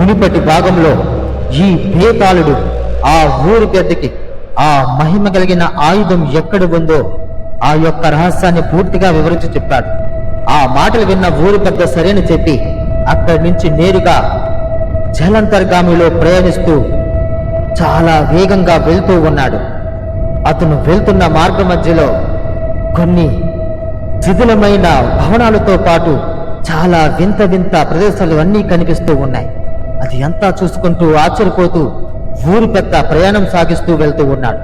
మునిపటి భాగంలో ఈ భేతాళుడు ఆ ఊరి పెద్దకి ఆ మహిమ కలిగిన ఆయుధం ఎక్కడ ఉందో ఆ యొక్క రహస్యాన్ని పూర్తిగా వివరించి చెప్పాడు. ఆ మాటలు విన్న ఊరి పెద్ద సరైన చెప్పి అక్కడి నుంచి నేరుగా జలంతర్గామిలో ప్రయాణిస్తూ చాలా వేగంగా వెళ్తూ ఉన్నాడు. అతను వెళ్తున్న మార్గ మధ్యలో కొన్ని శిథిలమైన భవనాలతో పాటు చాలా వింత వింత ప్రదేశాలు అన్నీ కనిపిస్తూ ఉన్నాయి. అది అంతా చూసుకుంటూ ఆశ్చర్యపోతూ ఊరి పెద్ద ప్రయాణం సాగిస్తూ వెళ్తూ ఉన్నాడు.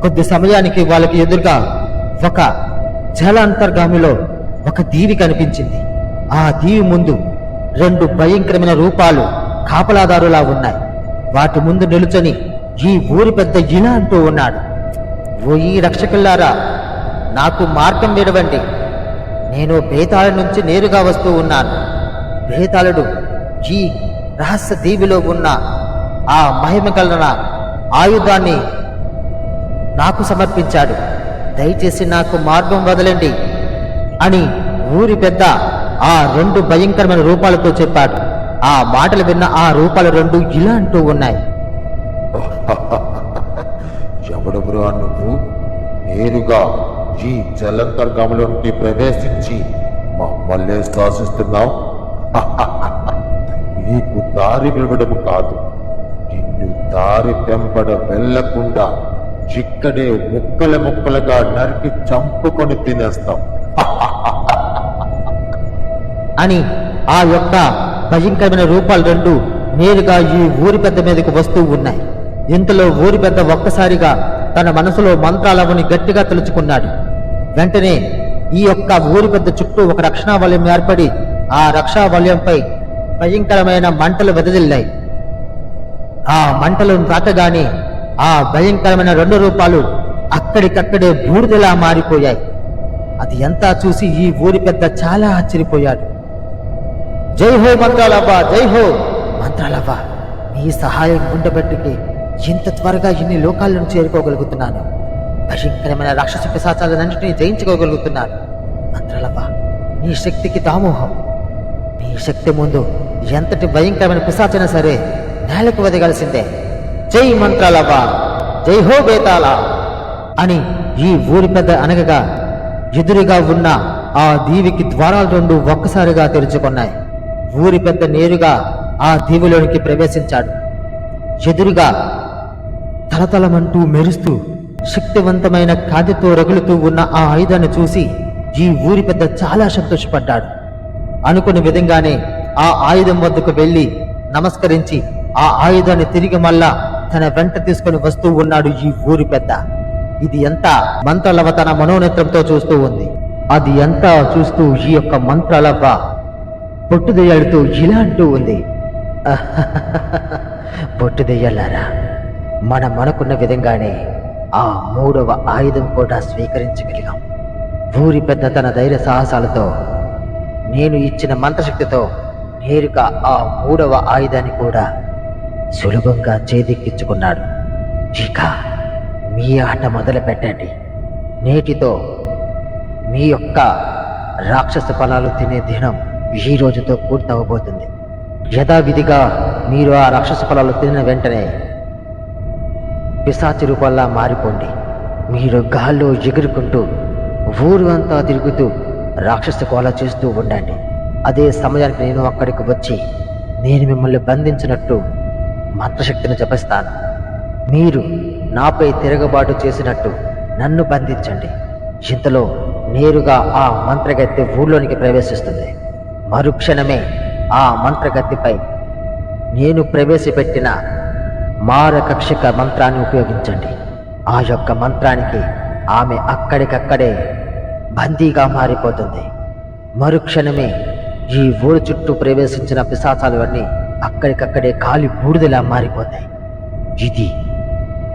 కొద్ది సమయానికి వాళ్ళకి ఎదురుగా ఒక జల అంతర్గామిలో ఒక దీవి కనిపించింది. ఆ దీవి ముందు రెండు భయంకరమైన రూపాలు కాపలాదారులా ఉన్నాయి. వాటి ముందు నిలుచొని ఈ ఊరి పెద్ద ఇలా అంటూ ఉన్నాడు. ఓ ఈ రక్షకుల్లారా నాకు మార్గం విడవండి. నేను బేతాళ నుంచి నేరుగా వస్తూ ఉన్నాను. బేతాళుడు ఈ రహస్య దీవిలో ఉన్న ఆ మహిమ కలిగిన ఆయుధాన్ని నాకు సమర్పించాడు. దయచేసి నాకు మార్గం వదలండి అని ఊరి పెద్ద ఆ రెండు భయంకరమైన రూపాలతో చెప్పాడు. ఆ మాటలు విన్న ఆ రూపాలు రెండు ఇలా అంటూ ఉన్నాయి. ఎవడెవరా నువ్వు? నేరుగా ఈ జలంతర్గంలోకి ప్రవేశించి మమ్మల్ని శాసిస్తున్నావు. నీకు దారి విడవడం కాదు. నిన్ను దారి వెంబడ వెళ్ళకుండా చిక్కడే ముక్కల ముక్కలుగా నరికి చంపుకొని తినేస్తాం. అని ఆ యొక్క భయంకరమైన రూపాలు రెండు నేరుగా ఈ ఊరి పెద్ద మీదకు వస్తూ ఉన్నాయి. ఇంతలో ఊరి పెద్ద ఒక్కసారిగా తన మనసులో మంత్రాలవని గట్టిగా తలుచుకున్నాడు. వెంటనే ఈ యొక్క ఊరి పెద్ద చుట్టూ ఒక రక్షణా వలయం ఏర్పడి ఆ రక్షా వలయంపై భయంకరమైన మంటలు వెదజిల్లాయి. ఆ మంటలను తాకగానే ఆ భయంకరమైన రెండు రూపాలు అక్కడికక్కడే బూడిదలా మారిపోయాయి. అది ఎంతా చూసి ఈ ఊరి పెద్ద చాలా ఆశ్చర్యపోయాడు. జై హో మంత్రాలవ్వ జై హో! మంత్రాలవ్వ మీ సహాయం ఉండబట్టికి ఇంత త్వరగా ఇన్ని లోకాలను చేరుకోగలుగుతున్నాను. భయంకరమైన రాక్షస పిశాచాలన్నింటినీ జయించుకోగలుగుతున్నాను. మంత్రాలవ్వ నీ శక్తికి దామోహం. నీ శక్తి ముందు ఎంతటి భయంకరమైన పిశాచైనా సరే నేలకు వదగాల్సిందే. జై మంత్రాలవ్వా జై హో బేతాల అని ఈ ఊరి పెద్ద అనగగా ఎదురుగా ఉన్న ఆ దీవికి ద్వారాలు రెండు ఒక్కసారిగా తెరుచుకున్నాయి. ఊరి పెద్ద నేరుగా ఆ దీవిలోనికి ప్రవేశించాడు. ఎదురుగా తలతలమంటూ మెరుస్తూ శక్తివంతమైన కాదితో రగులుతూ ఉన్న ఆ ఆయుధాన్ని చూసి ఈ ఊరి పెద్ద చాలా సంతోషపడ్డాడు. అనుకున్న విధంగానే ఆ ఆయుధం వద్దకు వెళ్ళి నమస్కరించి ఆ ఆయుధాన్ని తిరిగి మళ్ళా తన వెంట తీసుకొని వస్తూ ఉన్నాడు ఈ ఊరి పెద్ద. ఇది ఎంత మంత్రలవ తన మనోనేత్రంతో చూస్తూ ఉంది. అది ఎంత చూస్తూ ఈ యొక్క మంత్రలవ పొట్టుదయ్యాడుతూ ఇలా అంటూ ఉంది. పొట్టుదయ్యాలారా మనం అనుకున్న విధంగానే ఆ మూడవ ఆయుధం కూడా స్వీకరించగలిగాం. ఊరి పెద్ద తన ధైర్య సాహసాలతో నేను ఇచ్చిన మంత్రశక్తితో నేరుగా ఆ మూడవ ఆయుధాన్ని కూడా సులభంగా చేదిక్కించుకున్నాడు. ఇక మీ ఆట మొదలు పెట్టండి. నేటితో మీ యొక్క రాక్షస ఫలాలు తినే దినం ఈ రోజుతో పూర్తవబోతుంది. యథావిధిగా మీరు ఆ రాక్షస ఫలాలు తిన్న వెంటనే పిశాచి రూపంలా మారిపోండి. మీరు గాల్లో ఎగురుకుంటూ ఊరు అంతా తిరుగుతూ రాక్షస కోల చేస్తూ ఉండండి. అదే సమయానికి నేను అక్కడికి వచ్చి నేను మిమ్మల్ని బంధించినట్టు మంత్రశక్తిని జపిస్తాను. మీరు నాపై తిరగబాటు చేసినట్టు నన్ను బంధించండి. ఇంతలో నేరుగా ఆ మంత్రగత్తి ఊళ్ళోనికి ప్రవేశిస్తుంది. మరుక్షణమే ఆ మంత్రగత్తిపై నేను ప్రవేశపెట్టిన మారకక్షిక మంత్రాన్ని ఉపయోగించండి. ఆ యొక్క మంత్రానికి ఆమె అక్కడికక్కడే బందీగా మారిపోతుంది. మరుక్షణమే ఈ ఊరు చుట్టూ ప్రవేశించిన పిశాచాలవన్నీ అక్కడికక్కడే కాలి బూడిదలా మారిపోతాయి. ఇది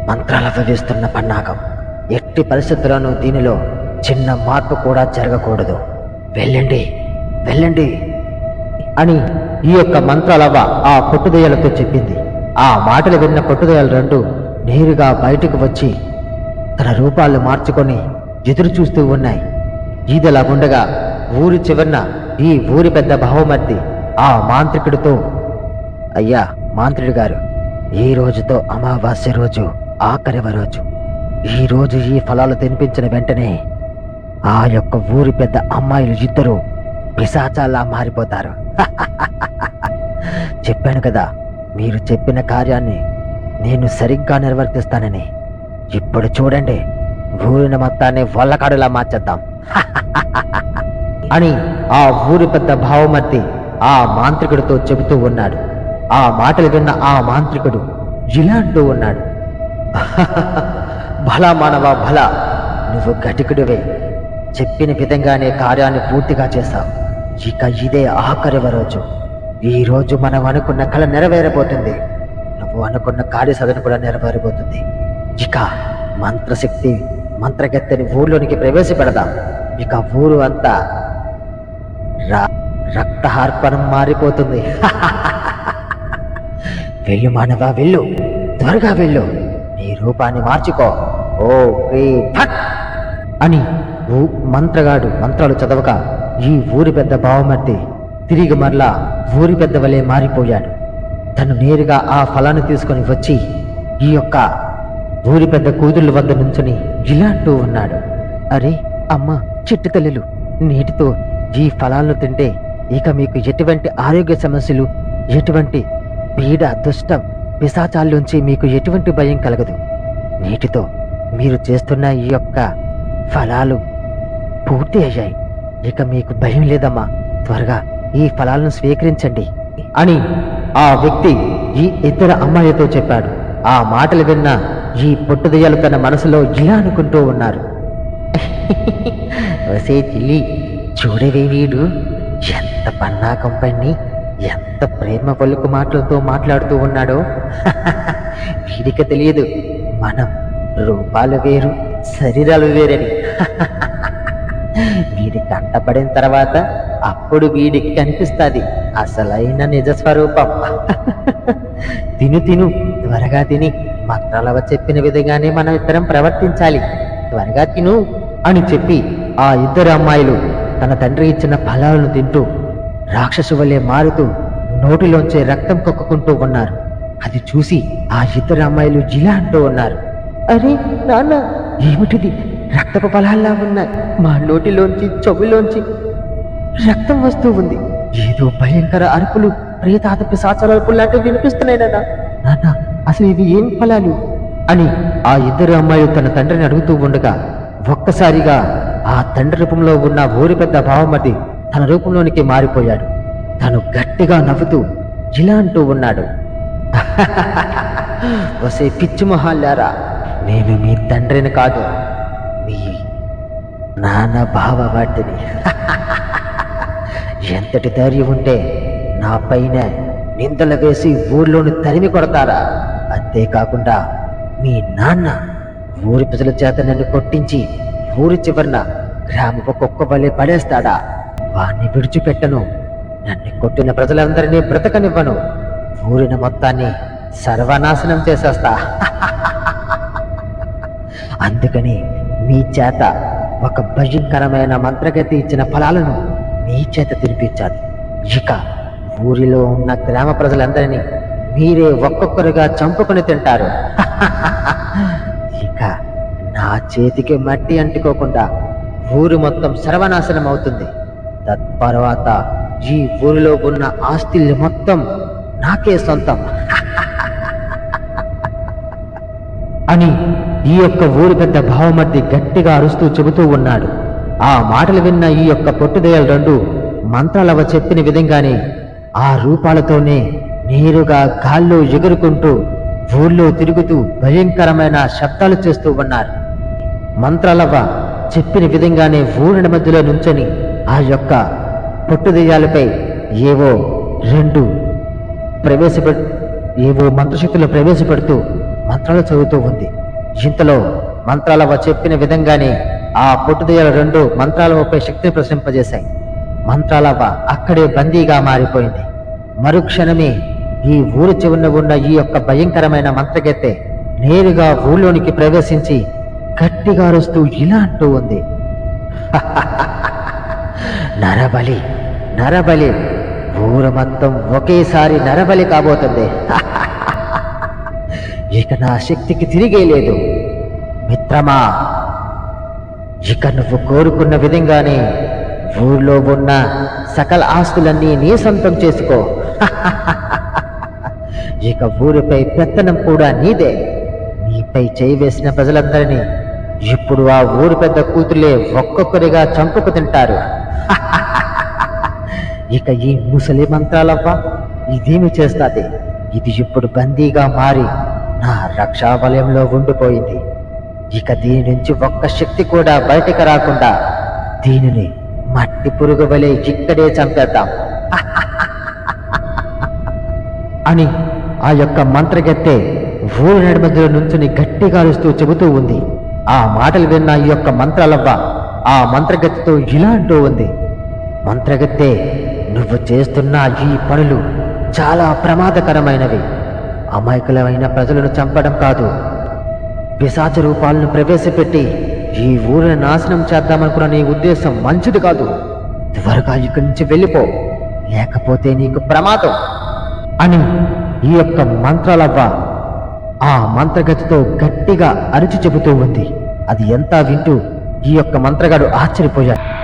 మంత్రాల వేస్తున్న పన్నాగం. ఎట్టి పరిస్థితులను దీనిలో చిన్న మార్పు కూడా జరగకూడదు. వెళ్ళండి వెళ్ళండి అని ఈ యొక్క మంత్రాలవ్వ ఆ పొట్టుదయ్యలతో చెప్పింది. ఆ మాటలు విన్న పొట్టుదయ్యలు రెండు నేరుగా బయటకు వచ్చి తన రూపాలు మార్చుకొని ఎదురు చూస్తూ ఉన్నాయి. ఈదలా ఉండగా ఊరి చివరన ఈ ఊరి పెద్ద భావమర్ది ఆ మాంత్రికుడితో అయ్యా మాంత్రుడు గారు ఈ రోజుతో అమావాస్య రోజు ఆఖరివ రోజు ఈ రోజు ఈ ఫలాలు తినిపించిన వెంటనే ఆ యొక్క ఊరి పెద్ద అమ్మాయిలు ఇద్దరు పిశాచాలా మారిపోతారు. చెప్పాను కదా మీరు చెప్పిన కార్యాన్ని నేను సరిగ్గా నిర్వర్తిస్తానని. ఇప్పుడు చూడండి ఊరిని మొత్తాన్ని వల్లకాడులా మార్చేద్దాం. అని ఆ ఊరి పెద్ద భావమర్తి ఆ మాంత్రికుడితో చెబుతూ ఉన్నాడు. ఆ మాటలు విన్న ఆ మాంత్రికుడు ఇలా అంటూ ఉన్నాడు. భల మానవ భల నువ్వు గటికుడివే చెప్పిన విధంగానే కార్యాన్ని పూర్తిగా చేశావు. ఇక ఇదే ఆఖరి రోజు. ఈ రోజు మనం అనుకున్న కళ నెరవేరబోతుంది. నువ్వు అనుకున్న కార్య సాధన కూడా నెరవేరబోతుంది. ఇక మంత్రశక్తి మంత్రగత్తెని ఊర్లోనికి ప్రవేశపెడదాం. ఇక ఊరు అంతా ర- రక్తహార్పణం మారిపోతుంది. వెళ్ళు మానవా వెళ్ళు. త్వరగా వెళ్ళు. నీ రూపాన్ని మార్చుకో. ఓ ఫట్! అని మంత్రగాడు మంత్రాలు చదవక ఈ ఊరి పెద్ద భావమర్తి తిరిగి మరలా ఊరి పెద్ద వలె మారిపోయాడు. తను నేరుగా ఆ ఫలాన్ని తీసుకొని వచ్చి ఈ యొక్క ఊరి పెద్ద కూతుళ్ళ వద్ద నుంచుని ఇలా అంటూ ఉన్నాడు. అరే అమ్మా చిట్టుతల్లులు నేటితో ఈ ఫలాలను తింటే ఇక మీకు ఎటువంటి ఆరోగ్య సమస్యలు ఎటువంటి పీడ దుష్టం పిశాచాల్లోంచి మీకు ఎటువంటి భయం కలగదు. నేటితో మీరు చేస్తున్న ఈ యొక్క ఫలాలు పూర్తి అయ్యాయి. ఇక మీకు భయం లేదమ్మా. త్వరగా ఈ ఫలాలను స్వీకరించండి అని ఆ వ్యక్తి ఈ ఇద్దరు అమ్మాయిలతో చెప్పాడు. ఆ మాటలు విన్న ఈ పొట్టుదయ్యాలు తన మనసులో ఇలా అనుకుంటూ ఉన్నారు. వసే తిల్లి చూడవే వీడు. ఎంత పన్నాకం పన్ని ఎంత ప్రేమ పలుకు మాటలతో మాట్లాడుతూ ఉన్నాడో. వీడికి తెలియదు మనం రూపాలు వేరు శరీరాలు వేరని. వీడి కంటపడిన తర్వాత అప్పుడు వీడికి కనిపిస్తుంది అసలైన నిజ స్వరూపం తిను తిను త్వరగా తిని మంత్రాలవ చెప్పిన విధంగానే మనం ఇద్దరం ప్రవర్తించాలి. త్వరగా తిను అని చెప్పి ఆ ఇద్దరు అమ్మాయిలు తన తండ్రి ఇచ్చిన ఫలాలను తింటూ రాక్షసు వల్లే మారుతూ నోటిలోంచే రక్తం కొక్కుకుంటూ ఉన్నారు. అది చూసి ఆ ఇద్దరు అమ్మాయిలు ఇలా అంటూ ఉన్నారు. అరే నాన్న! ఏమిటిది? రక్తపు ఫలాల్లా ఉన్నాయి. మా నోటిలోంచి చెవిలోంచి రక్తం వస్తూ ఉంది. ఏదో భయంకర అరుపులు ప్రేతాత పిశాచాల అరుపులు లాంటివి వినిపిస్తున్నాయి నాన్న. నాన్న అసలు ఇవి ఏం ఫలాలు? అని ఆ ఇద్దరు అమ్మాయిలు తన తండ్రిని అడుగుతూ ఉండగా ఒక్కసారిగా ఆ తండ్రి రూపంలో ఉన్న ఊరి పెద్ద భావమతి తన రూపంలోనికి మారిపోయాడు. తను గట్టిగా నవ్వుతూ ఇలా అంటూ ఉన్నాడు. వసే పిచ్చి మొహాల్లారా నేను మీ తండ్రిని కాదు మీ నాన్న బావ వాటిని. ఎంతటి ధైర్యం ఉంటే నా పైన నిందలు వేసి ఊర్లోని తరిమి కొడతారా? అంతేకాకుండా మీ నాన్న ఊరి ప్రజల చేత నన్ను కొట్టించి ఊరి చివరన గ్రామపు కుక్క వలె పడేస్తాడా? వాణ్ణి విడిచిపెట్టను. నన్ను కొట్టిన ప్రజలందరినీ బ్రతకనివ్వను. ఊరిన మొత్తాన్ని సర్వనాశనం చేసేస్తా. అందుకని మీ చేత ఒక భయంకరమైన మంత్రగతి ఇచ్చిన ఫలాలను మీ చేత తినిపించాను ఇక ఊరిలో ఉన్న గ్రామ ప్రజలందరినీ మీరే ఒక్కొక్కరుగా చంపుకొని తింటారు. ఇక నా చేతికి మట్టి అంటుకోకుండా ఊరు మొత్తం సర్వనాశనం అవుతుంది. తత్పర్వాత ఈ ఊరిలో ఉన్న ఆస్తిల్ని మొత్తం నాకే సొంతం. అని ఈ యొక్క ఊరి పెద్ద భావమర్ది గట్టిగా అరుస్తూ చెబుతూ ఉన్నాడు. ఆ మాటలు విన్న ఈ యొక్క పొట్టుదయాలు రెండు మంత్రాలవ చెప్పిన విధంగానే ఆ రూపాలతోనే నేరుగా గాల్లో ఎగురుకుంటూ ఊళ్ళో తిరుగుతూ భయంకరమైన శబ్దాలు చేస్తూ ఉన్నారు. మంత్రాలవ్వ చెప్పిన విధంగానే ఊరిన మధ్యలో నుంచొని ఆ యొక్క పొట్టుదెయ్యాలపై ఏవో రెండు ప్రవేశపె ఏవో మంత్రశక్తులు ప్రవేశపెడుతూ మంత్రాలు చదువుతూ ఉంది. ఇంతలో మంత్రాలవ చెప్పిన విధంగానే ఆ పొట్టుదయ్యాల రెండు మంత్రాలవపై శక్తిని ప్రసరింపజేశాయి. మంత్రాలవ అక్కడే బందీగా మారిపోయింది. మరుక్షణమే ఈ ఊరి చివరన ఉన్న ఈ యొక్క భయంకరమైన మంత్రగెత్తె నేరుగా ఊళ్ళోనికి ప్రవేశించి గట్టిగా అరుస్తూ ఇలా అంటూ ఉంది. నరబలి నరబలి ఊరు మొత్తం ఒకేసారి నరబలి కాబోతుంది. ఇక నా శక్తికి తిరిగే లేదు. మిత్రమా ఇక నువ్వు కోరుకున్న విధంగానే ఊర్లో ఉన్న సకల ఆస్తులన్నీ నీ సొంతం చేసుకో. ఇక ఊరిపై పెత్తనం కూడా నీదే. నీపై చేయి వేసిన ప్రజలందరినీ ఇప్పుడు ఆ ఊరు పెద్ద కూతులే ఒక్కొక్కరిగా చంపుకు తింటారు. ఇక ఈ ముసలి మంత్రాలవ్వ ఇదేమి చేస్తాది? ఇది ఇప్పుడు బందీగా మారి నా రక్షా వలయంలో ఉండిపోయింది. ఇక దీని నుంచి ఒక్క శక్తి కూడా బయటకు రాకుండా దీనిని మట్టి పురుగు వలె ఇక్కడే చంపేద్దాం. అని ఆ యొక్క మంత్రగత్తె ఊరు నడిమధ్యలో నుంచుని గట్టిగా అరుస్తూ చెబుతూ ఉంది. ఆ మాటలు విన్న ఈ యొక్క మంత్రాలవ్వ ఆ మంత్రగతితో ఇలా అంటూ ఉంది. మంత్రగత్తె నువ్వు చేస్తున్న ఈ పనులు చాలా ప్రమాదకరమైనవి. అమాయకులమైన ప్రజలను చంపడం కాదు. పిశాచ రూపాలను ప్రవేశపెట్టి ఈ ఊరిని నాశనం చేద్దామనుకున్న నీ ఉద్దేశం మంచిది కాదు. త్వరగా ఇక్కడి నుంచి వెళ్ళిపో. లేకపోతే నీకు ప్రమాదం. అని ఈ యొక్క మంత్రాలవ్వ ఆ మంత్రగతితో గట్టిగా అరిచి చెబుతూ ఉంది. అది ఎంత వింటూ ఈ యొక్క మంత్రగాడు ఆశ్చర్యపోయాడు.